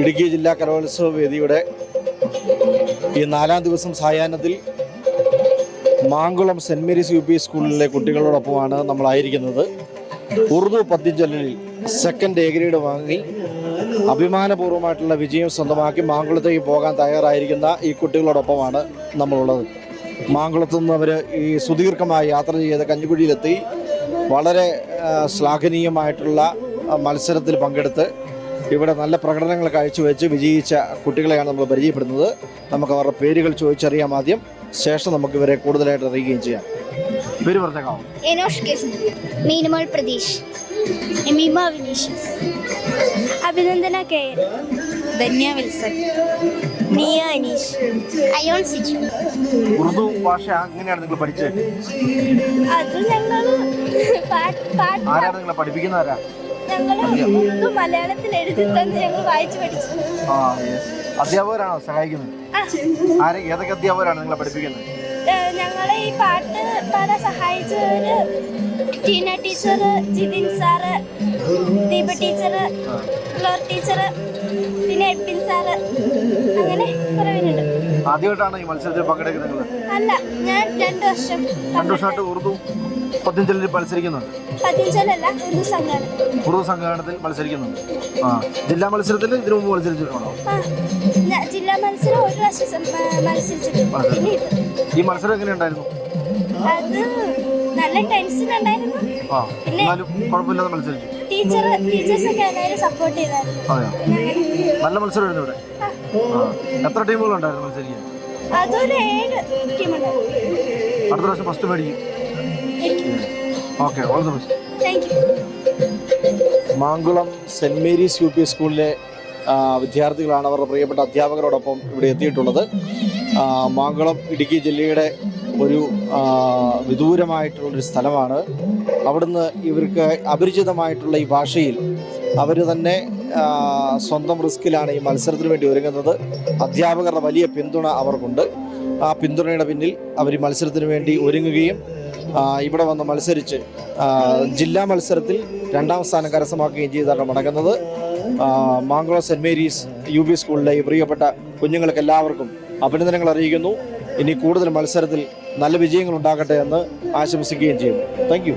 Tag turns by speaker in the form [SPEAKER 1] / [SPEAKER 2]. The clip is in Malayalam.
[SPEAKER 1] ഇടുക്കി ജില്ലാ കലോത്സവ വേദിയുടെ ഈ നാലാം ദിവസം സായാഹ്നത്തിൽ Mankulam saint Marys U P സ്കൂളിലെ കുട്ടികളോടൊപ്പമാണ് നമ്മളായിരിക്കുന്നത്. ഉറുദു പദ്യചൊല്ലലിൽ സെക്കൻഡ് എ ഗ്രേഡ് വാങ്ങി അഭിമാനപൂർവമായിട്ടുള്ള വിജയം സ്വന്തമാക്കി മാങ്കുളത്തേക്ക് പോകാൻ തയ്യാറായിരിക്കുന്ന ഈ കുട്ടികളോടൊപ്പമാണ് നമ്മളുള്ളത്. മാങ്കുളത്തു നിന്ന് അവർ ഈ സുദീർഘമായ യാത്ര ചെയ്ത് കഞ്ഞിക്കുഴിയിലെത്തി വളരെ ശ്ലാഘനീയമായിട്ടുള്ള മത്സരത്തിൽ പങ്കെടുത്ത് ഇവിടെ നല്ല പ്രകടനങ്ങൾ കാഴ്ചവെച്ച് വിജയിച്ച കുട്ടികളെയാണ് നമ്മൾ പരിചയപ്പെടുന്നത്. നമുക്ക് അവരുടെ പേരുകൾ ചോദിച്ചറിയാം ആദ്യം. ശേഷം നമുക്ക് ഇവരെ കൂടുതലായിട്ട് അറിയുകയും ചെയ്യാം. പേര് പറഞ്ഞേക്കാം.
[SPEAKER 2] എനോഷ് case Meenumol Pratheesh Emima Vinicius Abhinandana K Dhanya Wilson Niya Aneesh ion Siju.
[SPEAKER 1] Urdu ഭാഷ എങ്ങനെയാണ് നിങ്ങൾ പഠിച്ചത്?
[SPEAKER 2] അത് ഞങ്ങൾ പാട്ട്
[SPEAKER 1] ആരാണ് നിങ്ങളെ പഠിപ്പിക്കുന്ന ആരാ?
[SPEAKER 2] ഞങ്ങൾ ഉറുദു മലയാളത്തിൽ എഴുതി തന്ന് ഞങ്ങൾ വായിച്ചു പഠിച്ചു.
[SPEAKER 1] ആ യെസ് അധ്യാപകരാണോ സഹായിക്കുന്നത്? ആരെ ഏതൊക്കെ അധ്യാപകരാണ് നിങ്ങളെ പഠിപ്പിക്കുന്നത്?
[SPEAKER 2] ഞങ്ങളെ ഈ പാട്ട് പാടാൻ സഹായിച്ചവര് Teena teacher Jithin sir Deepa teacher floor teacher പിന്നെ എപ്പിൻ സാറ് അങ്ങനെ കുറേ പേരുണ്ട്.
[SPEAKER 1] ആദ്യമായിട്ടാണ് ഈ മത്സരത്തിൽ പങ്കെടുക്കുന്നത്
[SPEAKER 2] അല്ല ഞാൻ രണ്ടു വർഷം
[SPEAKER 1] രണ്ടു വർഷമായിട്ട് ഉറുദു പദ്യഞ്ചലിൽ മത്സരിക്കുന്നുണ്ട്.
[SPEAKER 2] പതിനഞ്ചാലല്ല ഉറുദു സംഘാടനം.
[SPEAKER 1] ഉറുദു സംഘടനത്തിൽ മത്സരിക്കുന്നുണ്ട്. ആ ജില്ലാ മത്സരത്തിൽ ഇതിനു മുമ്പ് മത്സരിച്ചിട്ടുണ്ടോ?
[SPEAKER 2] ജില്ലാ മത്സരം ഒരു പ്രാവശ്യം മത്സരിച്ചിട്ടുണ്ട്.
[SPEAKER 1] ഈ മത്സരം എങ്ങനെയുണ്ടായിരുന്നു?
[SPEAKER 2] അത് നല്ല ടെൻഷൻ ഉണ്ടായിരുന്നു
[SPEAKER 1] ആ
[SPEAKER 2] പിന്നെ
[SPEAKER 1] എന്നാലും കുഴപ്പമില്ലാതെ മത്സരിച്ചു.
[SPEAKER 2] ടീച്ചർ എല്ലാവരും സപ്പോർട്ട് ചെയ്തായിരുന്നു.
[SPEAKER 1] നല്ല മത്സരമായിരുന്നു ഇവിടെ. എത്ര ടീമുകളുണ്ടായിരുന്നു മത്സരിക്കാൻ?
[SPEAKER 2] അതൊരു ഏഴ്
[SPEAKER 1] അടുത്ത പ്രാവശ്യം ഫസ്റ്റ് മേടിക്കും. Okay all the best Mankulam saint Marys U P സ്കൂളിലെ വിദ്യാർത്ഥികളാണ് അവരുടെ പ്രിയപ്പെട്ട അധ്യാപകരോടൊപ്പം ഇവിടെ എത്തിയിട്ടുള്ളത്. മാങ്കുളം ഇടുക്കി ജില്ലയുടെ ഒരു വിദൂരമായിട്ടുള്ളൊരു സ്ഥലമാണ്. അവിടുന്ന് ഇവർക്ക് അപരിചിതമായിട്ടുള്ള ഈ ഭാഷയിൽ അവർ തന്നെ സ്വന്തം റിസ്കിലാണ് ഈ മത്സരത്തിന് വേണ്ടി ഒരുങ്ങുന്നത്. അധ്യാപകരുടെ വലിയ പിന്തുണ അവർക്കുണ്ട്. ആ പിന്തുണയുടെ പിന്നിൽ അവർ ഈ മത്സരത്തിന് വേണ്ടി ഒരുങ്ങുകയും ഇവിടെ വന്ന് മത്സരിച്ച് ജില്ലാ മത്സരത്തിൽ രണ്ടാം സ്ഥാനം കരസ്ഥമാക്കുകയും ചെയ്താണ് മടങ്ങുന്നത് മാംഗ്ലോ സെന്റ് മേരീസ് യു പി സ്കൂളിലെ പ്രിയപ്പെട്ട കുഞ്ഞുങ്ങൾക്ക് എല്ലാവർക്കും അഭിനന്ദനങ്ങൾ അറിയിക്കുന്നു. ഇനി കൂടുതൽ മത്സരത്തിൽ നല്ല വിജയങ്ങൾ ഉണ്ടാകട്ടെ എന്ന് ആശംസിക്കുകയും ചെയ്യുന്നു താങ്ക്